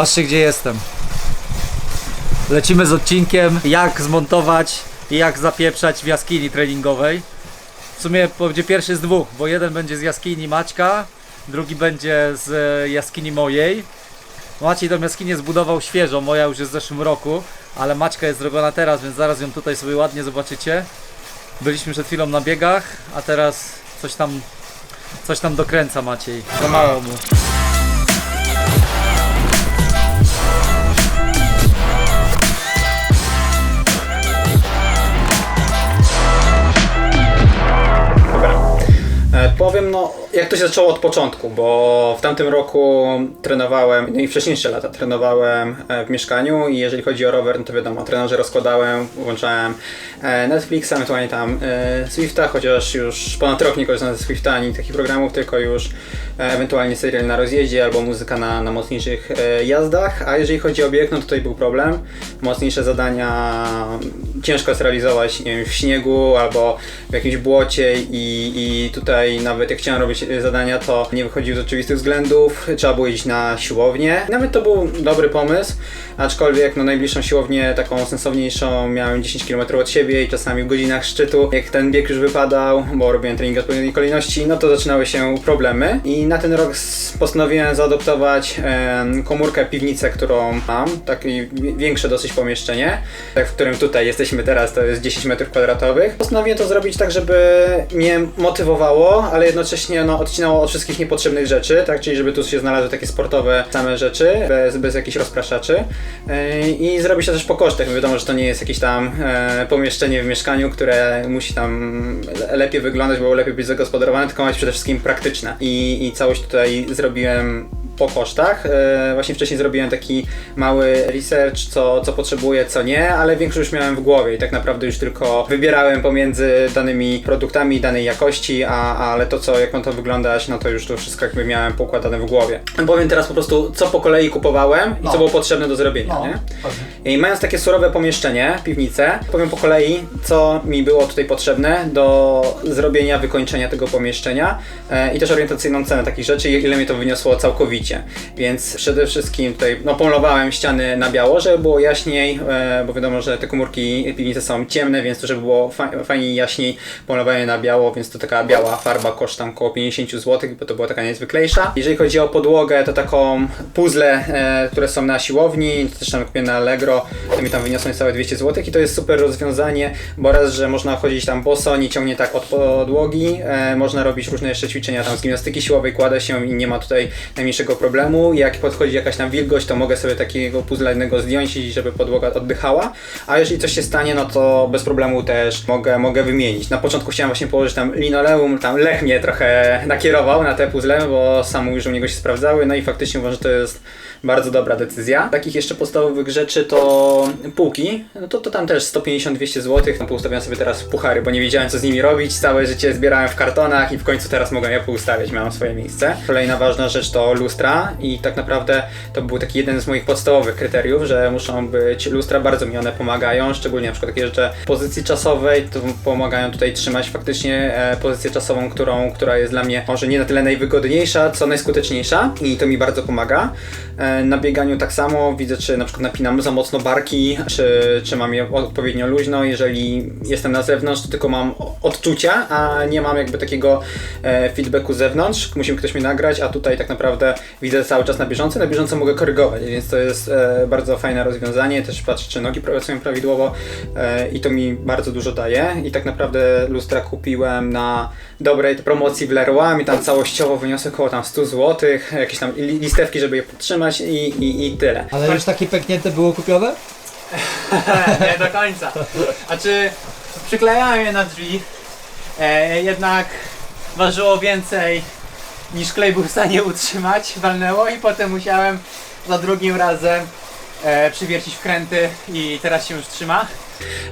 Patrzcie gdzie jestem. Lecimy z odcinkiem jak zmontować i jak zapieprzać w jaskini treningowej. W sumie będzie pierwszy z dwóch, bo jeden będzie z jaskini Maćka, drugi będzie z jaskini mojej. Maciej tą jaskinię zbudował świeżo, moja już jest w zeszłym roku, ale Maćka jest zrobiona teraz, więc zaraz ją tutaj sobie ładnie zobaczycie. Byliśmy przed chwilą na biegach, a teraz coś tam, coś tam dokręca Maciej. Za mało mu. Powiem, no, jak to się zaczęło od początku, bo w tamtym roku trenowałem, no i wcześniejsze lata trenowałem e, w mieszkaniu i jeżeli chodzi o rower, no to wiadomo, trenerze rozkładałem, włączałem e, Netflixa, ewentualnie tam e, Swifta, chociaż już ponad rok nie korzystam ze Swifta ani takich programów, tylko już ewentualnie serial na rozjeździe albo muzyka na, na mocniejszych jazdach, a jeżeli chodzi o bieg, no to tutaj był problem. Mocniejsze zadania ciężko jest realizować nie wiem, w śniegu albo w jakimś błocie i, i tutaj nawet jak chciałem robić zadania, to nie wychodził z oczywistych względów, trzeba było iść na siłownię. Nawet to był dobry pomysł, aczkolwiek no, najbliższą siłownię, taką sensowniejszą, miałem 10 km od siebie i czasami w godzinach szczytu, jak ten bieg już wypadał, bo robiłem trening w odpowiedniej kolejności, no to zaczynały się problemy i na ten rok postanowiłem zaadoptować komórkę, piwnicę, którą mam, takie wi- większe dosyć pomieszczenie, tak, w którym tutaj jesteśmy teraz, to jest 10 metrów kwadratowych. Postanowiłem to zrobić tak, żeby mnie motywowało, ale jednocześnie no, odcinało od wszystkich niepotrzebnych rzeczy, tak, czyli żeby tu się znalazły takie sportowe same rzeczy, bez, bez jakichś rozpraszaczy Yy, i zrobić to też po kosztach. Wiadomo, że to nie jest jakieś tam e, pomieszczenie w mieszkaniu, które musi tam le- lepiej wyglądać, bo lepiej być zagospodarowane, tylko ma być przede wszystkim praktyczne. I, i całość tutaj zrobiłem po kosztach. E, właśnie wcześniej zrobiłem taki mały research, co, co potrzebuję, co nie, ale większość już miałem w głowie i tak naprawdę już tylko wybierałem pomiędzy danymi produktami danej jakości, a, ale to, co, jak ma to wyglądać, no to już to wszystko jakby miałem poukładane w głowie. Powiem teraz po prostu, co po kolei kupowałem i No. co było potrzebne do zrobienia, nie? I mając takie surowe pomieszczenie, piwnicę, powiem po kolei, co mi było tutaj potrzebne do zrobienia, wykończenia tego pomieszczenia e, i też orientacyjną cenę takich rzeczy i ile mi to wyniosło całkowicie. Więc przede wszystkim tutaj no, polowałem ściany na biało, żeby było jaśniej, e, bo wiadomo, że te komórki piwnice są ciemne, więc to żeby było fa fajniej jaśniej, polowałem na biało, więc to taka biała farba koszt tam około 50 zł, bo to była taka najzwyklejsza. Jeżeli chodzi o podłogę, to taką puzzle, e, które są na siłowni, to też tam kupiłem na Allegro, to mi tam wyniosło niecałe 200 zł i to jest super rozwiązanie, bo raz, że można chodzić tam boso, nie ciągnie tak od podłogi, e, można robić różne jeszcze ćwiczenia tam z gimnastyki siłowej, kładę się i nie ma tutaj najmniejszego problemu. Jak podchodzi jakaś tam wilgoć, to mogę sobie takiego puzzla jednego zdjąć i żeby podłoga oddychała, a jeżeli coś się stanie, no to bez problemu też mogę, mogę wymienić. Na początku chciałem właśnie położyć tam linoleum, tam Lech mnie trochę nakierował na te puzzle, bo sam mówił, że u niego się sprawdzały, no i faktycznie uważam, że to jest bardzo dobra decyzja. Takich jeszcze podstawowych rzeczy to półki, no to, to tam też 150-200 zł. No, poustawiam sobie teraz puchary, bo nie wiedziałem co z nimi robić. Całe życie zbierałem w kartonach i w końcu teraz mogę je poustawiać, miałem swoje miejsce. Kolejna ważna rzecz to lustra i tak naprawdę to był taki jeden z moich podstawowych kryteriów, że muszą być lustra, bardzo mi one pomagają, szczególnie na przykład takie rzeczy pozycji czasowej, to pomagają tutaj trzymać faktycznie e, pozycję czasową, którą, która jest dla mnie może nie na tyle najwygodniejsza, co najskuteczniejsza i to mi bardzo pomaga. E, Na bieganiu tak samo widzę, czy na przykład napinam za mocno barki, czy, czy mam je odpowiednio luźno. Jeżeli jestem na zewnątrz, to tylko mam odczucia, a nie mam jakby takiego e, feedbacku z zewnątrz. Musi mi ktoś mnie nagrać, a tutaj tak naprawdę widzę cały czas na bieżąco. Na bieżąco mogę korygować, więc to jest e, bardzo fajne rozwiązanie. Też patrzę, czy nogi pracują prawidłowo e, i to mi bardzo dużo daje. I tak naprawdę lustra kupiłem na dobrej promocji w Leroy. Mi tam całościowo wyniosły około tam 100 zł, jakieś tam li- listewki, żeby je podtrzymać i, i, i tyle. Ale już takie pęknięte było kupione? nie do końca. Znaczy, przyklejałem je na drzwi, e, jednak ważyło więcej niż klej był w stanie utrzymać, walnęło i potem musiałem za drugim razem e, przywiercić wkręty i teraz się już trzyma.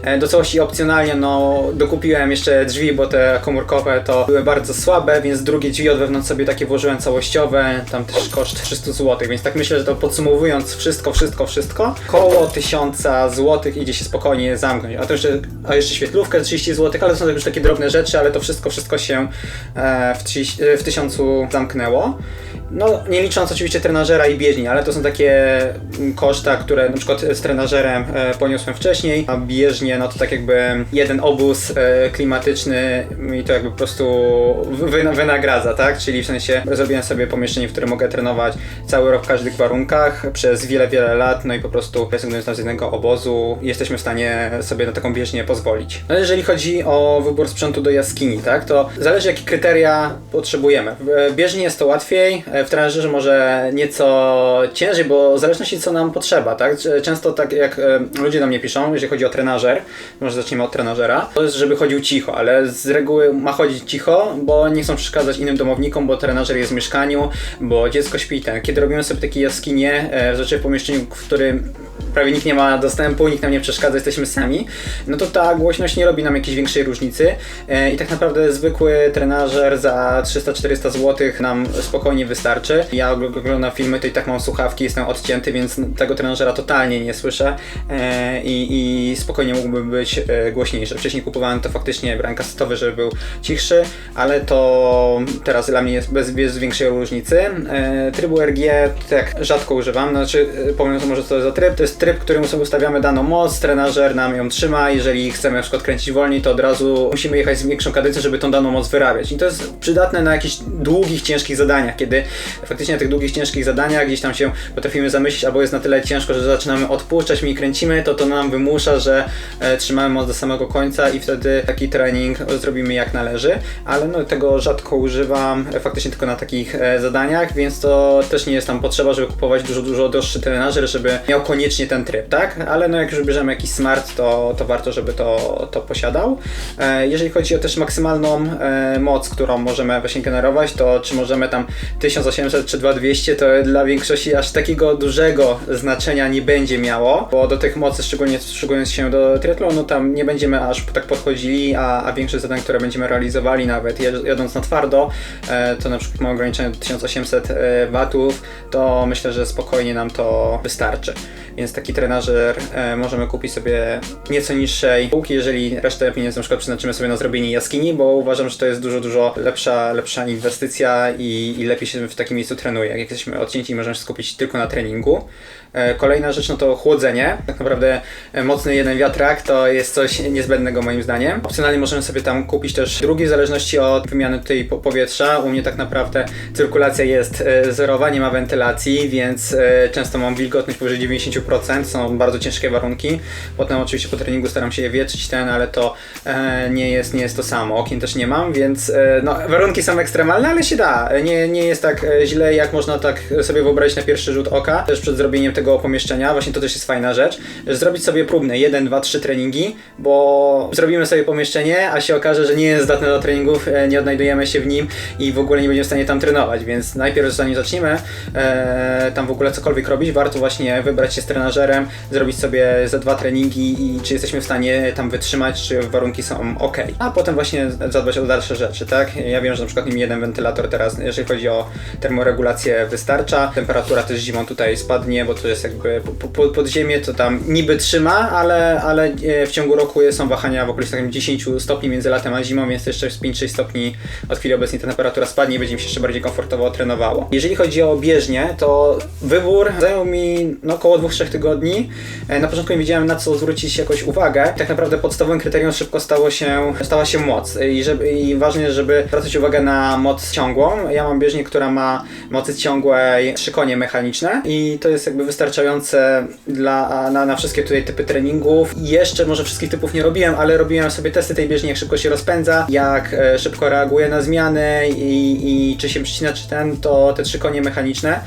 E, Do całości opcjonalnie no, dokupiłem jeszcze drzwi, bo te komórkowe to były bardzo słabe, więc drugie drzwi od wewnątrz sobie takie włożyłem całościowe, tam też koszt 300 zł, więc tak myślę, że to podsumowując wszystko, wszystko, wszystko, koło 1000 zł idzie się spokojnie zamknąć. A to jeszcze, a jeszcze świetlówkę 30 zł, ale to są już takie drobne rzeczy, ale to wszystko, wszystko się e, w, 30, e, w 1000 zamknęło. No, nie licząc oczywiście trenażera i bieżni, ale to są takie koszta, które na przykład z trenażerem e, poniosłem wcześniej, a bieżnie, no to tak jakby jeden obóz e, klimatyczny mi to jakby po prostu wy, wynagradza, tak? Czyli w sensie zrobiłem sobie pomieszczenie, w którym mogę trenować cały rok w każdych warunkach przez wiele, wiele lat, no i po prostu rezygnując z jednego obozu, jesteśmy w stanie sobie na taką bieżnię pozwolić. No jeżeli chodzi o wybór sprzętu do jaskini, tak? To zależy jakie kryteria potrzebujemy. W bieżni jest to łatwiej, w trenerze może nieco ciężej, bo w zależności co nam potrzeba, tak? Często tak jak e, ludzie do mnie piszą, jeżeli chodzi o trenażer, może zaczniemy od trenażera, to jest, żeby chodził cicho, ale z reguły ma chodzić cicho, bo nie chcą przeszkadzać innym domownikom, bo trenażer jest w mieszkaniu, bo dziecko śpi ten. Kiedy robimy sobie takie jaskinie, e, rzeczy w pomieszczeniu, w którym prawie nikt nie ma dostępu, nikt nam nie przeszkadza, jesteśmy sami, no to ta głośność nie robi nam jakiejś większej różnicy e, i tak naprawdę zwykły trenażer za 300-400 zł nam spokojnie wystarczy. Ja ogl- oglądam filmy, to i tak mam słuchawki, jestem odcięty, więc tego trenażera totalnie nie słyszę e, i, i spokojnie mógłby być e, głośniejszy. Wcześniej kupowałem to faktycznie, brałem kasetowy, żeby był cichszy, ale to teraz dla mnie jest bez, bez większej różnicy. E, trybu RG tak rzadko używam, znaczy powiem może co to za tryb, to jest tryb, którym sobie ustawiamy daną moc, trenażer nam ją trzyma, jeżeli chcemy na przykład kręcić wolniej, to od razu musimy jechać z większą kadencją, żeby tą daną moc wyrabiać. I to jest przydatne na jakichś długich, ciężkich zadaniach, kiedy faktycznie na tych długich, ciężkich zadaniach gdzieś tam się potrafimy zamyślić, albo jest na tyle ciężko, że zaczynamy odpuszczać, my kręcimy, to to nam wymusza, że e, trzymamy moc do samego końca i wtedy taki trening zrobimy jak należy, ale no tego rzadko używam, e, faktycznie tylko na takich e, zadaniach, więc to też nie jest tam potrzeba, żeby kupować dużo, dużo droższy trenażer, żeby miał koniecznie ten tryb, tak? Ale no jak już bierzemy jakiś smart, to, to warto, żeby to, to posiadał. E, jeżeli chodzi o też maksymalną e, moc, którą możemy właśnie generować, to czy możemy tam 1800 czy 2200, to dla większości aż takiego dużego znaczenia nie będzie miało, bo do tych mocy, szczególnie szykując się do triatlonu, tam nie będziemy aż tak podchodzili, a, a większość zadań, które będziemy realizowali, nawet jadąc na twardo, e, to na przykład mamy ograniczenie do 1800 e, watów, to myślę, że spokojnie nam to wystarczy. Więc taki trenażer e, możemy kupić sobie nieco niższej półki, jeżeli resztę pieniędzy na przykład przeznaczymy sobie na zrobienie jaskini, bo uważam, że to jest dużo, dużo lepsza, lepsza inwestycja i, i lepiej się w takim miejscu trenuje. Jak jesteśmy odcięci możemy się skupić tylko na treningu. E, Kolejna rzecz no to chłodzenie. Tak naprawdę e, mocny jeden wiatrak to jest coś niezbędnego moim zdaniem. Opcjonalnie możemy sobie tam kupić też drugi w zależności od wymiany tutaj po- powietrza. U mnie tak naprawdę cyrkulacja jest e, zerowa, nie ma wentylacji, więc e, często mam wilgotność powyżej 90%, są bardzo ciężkie warunki. Potem oczywiście po treningu staram się je wietrzyć ten, ale to e, nie, jest, nie jest to samo. Okien też nie mam, więc e, no, warunki są ekstremalne, ale się da. Nie, nie jest tak e, źle, jak można tak sobie wyobrazić na pierwszy rzut oka. Też przed zrobieniem tego pomieszczenia, właśnie to też jest fajna rzecz, zrobić sobie próbne 1, 2, 3 treningi, bo zrobimy sobie pomieszczenie, a się okaże, że nie jest zdatne do treningów, e, nie odnajdujemy się w nim i w ogóle nie będziemy w stanie tam trenować, więc najpierw zanim zaczniemy e, tam w ogóle cokolwiek robić, warto właśnie wybrać się z trenażerem, zrobić sobie ze dwa treningi i czy jesteśmy w stanie tam wytrzymać, czy warunki są ok. A potem właśnie zadbać o dalsze rzeczy, tak? Ja wiem, że na przykład mi jeden wentylator teraz, jeżeli chodzi o termoregulację, wystarcza. Temperatura też zimą tutaj spadnie, bo to jest jakby po, po, pod ziemię, to tam niby trzyma, ale, ale e, w ciągu roku są wahania w okolicach 10 stopni między latem a zimą, więc jeszcze z 5-6 stopni od chwili obecnej ta temperatura spadnie i będzie mi się jeszcze bardziej komfortowo trenowało. Jeżeli chodzi o bieżnię, to wybór zajął mi no, około 2-3 tygodni. E, Na początku nie wiedziałem na co zwrócić jakoś uwagę. Tak naprawdę podstawowym kryterium szybko stało się, stała się moc i, żeby, i ważne żeby zwracać uwagę na moc ciągłą. Ja mam bieżnię, która ma mocy ciągłej trzy konie mechaniczne i to jest jakby wystarczające dla, na, na wszystkie tutaj typy treningów. I jeszcze może wszystkich typów nie robiłem, ale robiłem sobie testy tej bieżni, jak szybko się rozpędza, jak e, szybko reaguje na zmiany i, i czy się przycina, czy ten, to te trzy konie mechaniczne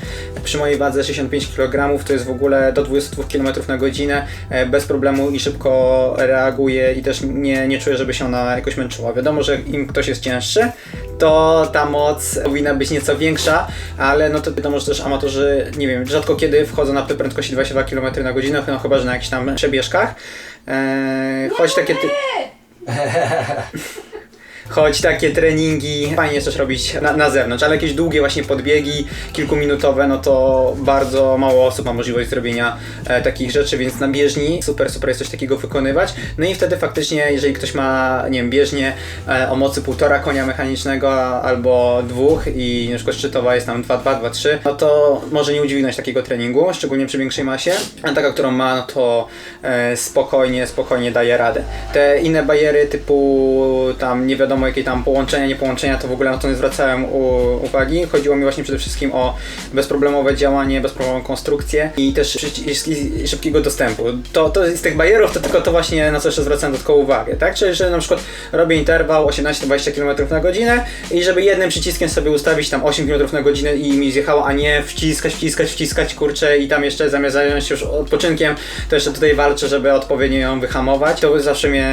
przy mojej wadze 65 kg to jest w ogóle do 22 km na godzinę e, bez problemu i szybko reaguje i też nie, nie czuję, żeby się ona jakoś męczyła. Wiadomo, że im ktoś jest cięższy, to ta moc powinna być nieco większa, ale no to wiadomo, że też amatorzy, nie wiem, rzadko kiedy wchodzą na prędkości 22 km na godzinę, no chyba, że na jakichś tam przebieżkach. Eee, choć takie ty... choć takie treningi fajnie jest też robić na, na zewnątrz, ale jakieś długie właśnie podbiegi, kilkuminutowe, no to bardzo mało osób ma możliwość zrobienia e, takich rzeczy, więc na bieżni super, super jest coś takiego wykonywać. No i wtedy faktycznie, jeżeli ktoś ma, nie wiem, bieżnię e, o mocy półtora konia mechanicznego albo dwóch i na przykład szczytowa jest tam 2,2, 2,3, no to może nie udźwignąć takiego treningu, szczególnie przy większej masie, a taka, którą ma, no to e, spokojnie, spokojnie daje radę. Te inne bariery typu tam nie wiadomo jakie tam połączenia, nie połączenia, to w ogóle na to nie zwracałem uwagi. Chodziło mi właśnie przede wszystkim o bezproblemowe działanie, bezproblemową konstrukcję i też szybkiego dostępu. To, to z tych barierów to tylko to właśnie na co jeszcze zwracałem dodatkową uwagę, tak? Czyli, że na przykład robię interwał 18-20 km na godzinę i żeby jednym przyciskiem sobie ustawić tam 8 km na godzinę i mi zjechało, a nie wciskać, wciskać, wciskać, kurczę i tam jeszcze zamiast zająć się już odpoczynkiem, to jeszcze tutaj walczę, żeby odpowiednio ją wyhamować. To zawsze mnie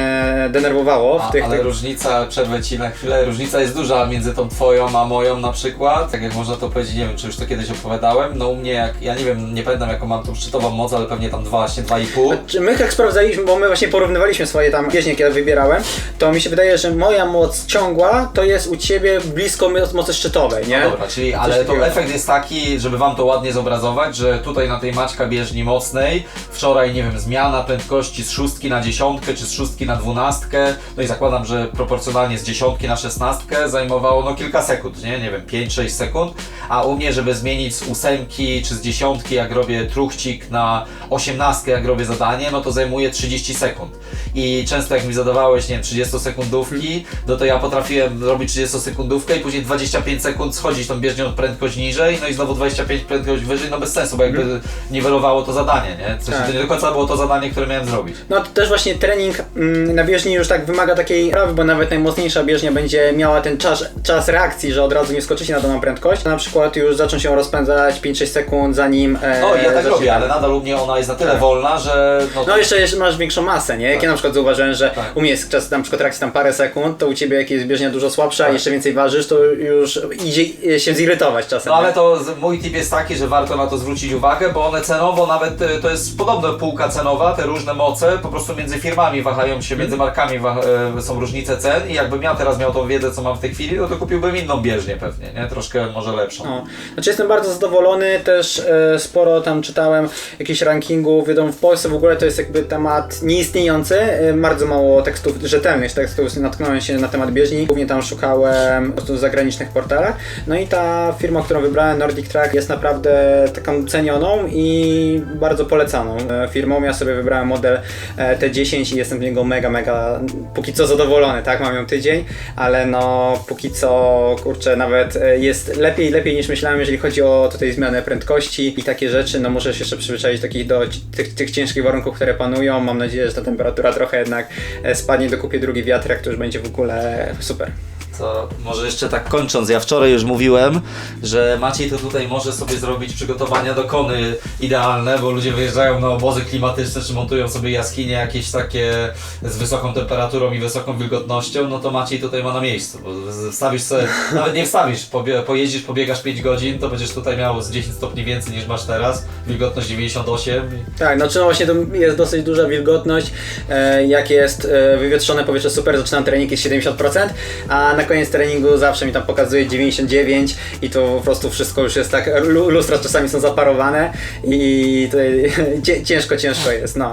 denerwowało w A, tych, ale tych różnica, przerwę ci na chwilę, różnica jest duża między tą twoją a moją na przykład. Tak jak można to powiedzieć, nie wiem czy już to kiedyś opowiadałem. No u mnie jak, ja nie wiem, nie pamiętam jaką mam tą szczytową moc, ale pewnie tam 2, właśnie 2,5. Czy my jak sprawdzaliśmy, bo my właśnie porównywaliśmy swoje tam bieżnie, kiedy wybierałem, to mi się wydaje, że moja moc ciągła to jest u ciebie blisko mo- mocy szczytowej, nie? No dobra, czyli Coś ale to takiego. efekt jest taki, żeby wam to ładnie zobrazować, że tutaj na tej maćka bieżni mocnej wczoraj, nie wiem, zmiana prędkości z szóstki na dziesiątkę, czy z szóstki na dwunastkę, no i zakładam, że proporcjonalnie z dziesiątki na szesnastkę zajmowało no kilka sekund, nie? Nie wiem, 5-6 sekund, a u mnie, żeby zmienić z ósemki czy z dziesiątki, jak robię truchcik na osiemnastkę, jak robię zadanie, no to zajmuje 30 sekund. I często jak mi zadawałeś, nie wiem, 30-sekundówki, no to ja potrafiłem robić 30-sekundówkę i później 25 sekund schodzić tą bieżnią prędkość niżej, no i znowu 25 prędkość wyżej, no bez sensu, bo jakby niwelowało to zadanie, nie? W sensie Tak. to nie do końca było to zadanie, które miałem zrobić. No to też właśnie trening mm, na bieżni już tak wymaga takiej prawy, bo nawet najmocniejsza bieżnia będzie miała ten czas, czas reakcji, że od razu nie skoczycie na daną prędkość. Na przykład już zacząć się rozpędzać 5-6 sekund zanim... E, No i ja tak zacznie- robię, ale nadal u mnie ona jest na tyle Tak. wolna, że no, No jeszcze, jeszcze masz większą masę, nie? Jak Tak. ja na przykład zauważyłem, że Tak. u mnie jest czas na przykład reakcji tam parę sekund, to u ciebie jak jest bieżnia dużo słabsza, Tak. jeszcze więcej ważysz, to już idzie się zirytować czasem. No ale nie? to z- mój tip jest taki, że warto na to zwrócić uwagę, bo one cenowo nawet y, to jest podobna półka cenowa, te różne moce, po prostu między firmami wahają się, między markami wa- y, są różnice cen i jakbym ja teraz miał tą wiedzę, co mam w tej chwili, no to kupiłbym inną bieżnię pewnie, nie? Troszkę może lepszą. No. Znaczy jestem bardzo zadowolony, też e, sporo tam czytałem jakichś rankingów, wiadomo w Polsce w ogóle to jest jakby temat nieistniejący, e, bardzo mało tekstów, rzetelnych tekstów natknąłem się na temat bieżni, głównie tam szukałem po prostu w zagranicznych portalach, no i ta firma, którą wybrałem, Nordic Track, jest naprawdę taką cenioną i bardzo polecaną e, firmą, ja sobie wybrałem model e, T10 i jestem z niego mega, mega póki co zadowolony, tak, mam ją tydzień, ale no póki co, kurczę, nawet e, jest lepiej, lepiej niż myślałem, jeżeli chodzi o tutaj zmianę prędkości i takie rzeczy, no muszę się jeszcze przyzwyczaić takich do tych, tych ciężkich warunków, które panują, mam nadzieję, że ta temperatura trochę jednak e, spadnie, dokupię drugi wiatrak, to już będzie w ogóle super. To może jeszcze tak kończąc, ja wczoraj już mówiłem, że Maciej to tutaj może sobie zrobić przygotowania do kony idealne, bo ludzie wyjeżdżają na obozy klimatyczne, czy montują sobie jaskinie jakieś takie z wysoką temperaturą i wysoką wilgotnością, no to Maciej tutaj ma na miejscu, bo wstawisz sobie, nawet nie wstawisz, pobie, pojeździsz, pobiegasz 5 godzin, to będziesz tutaj miał z 10 stopni więcej niż masz teraz, wilgotność 98 i Tak, no czy właśnie to jest dosyć duża wilgotność, e, jak jest e, wywietrzone powietrze super, zaczynam trening jest 70%, a na koniec treningu zawsze mi tam pokazuje 99 i to po prostu wszystko już jest tak, lu- lustra czasami są zaparowane i ciężko, ciężko jest, no.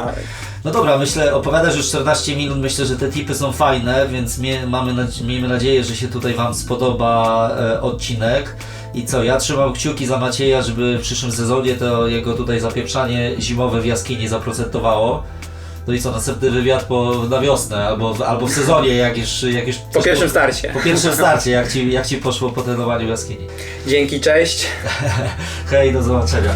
No dobra, myślę, opowiadasz już 14 minut, myślę, że te tipy są fajne, więc mie, mamy, miejmy nadzieję, że się tutaj Wam spodoba e, odcinek. I co, ja trzymam kciuki za Macieja, żeby w przyszłym sezonie to jego tutaj zapieprzanie zimowe w jaskini zaprocentowało. No i co, następny wywiad po, na wiosnę, albo, w- albo w sezonie, jak już... Jak już Po pierwszym starcie. Po pierwszym starcie, jak Ci, jak ci poszło po trenowaniu w jaskini. Dzięki, cześć. Hej, do zobaczenia.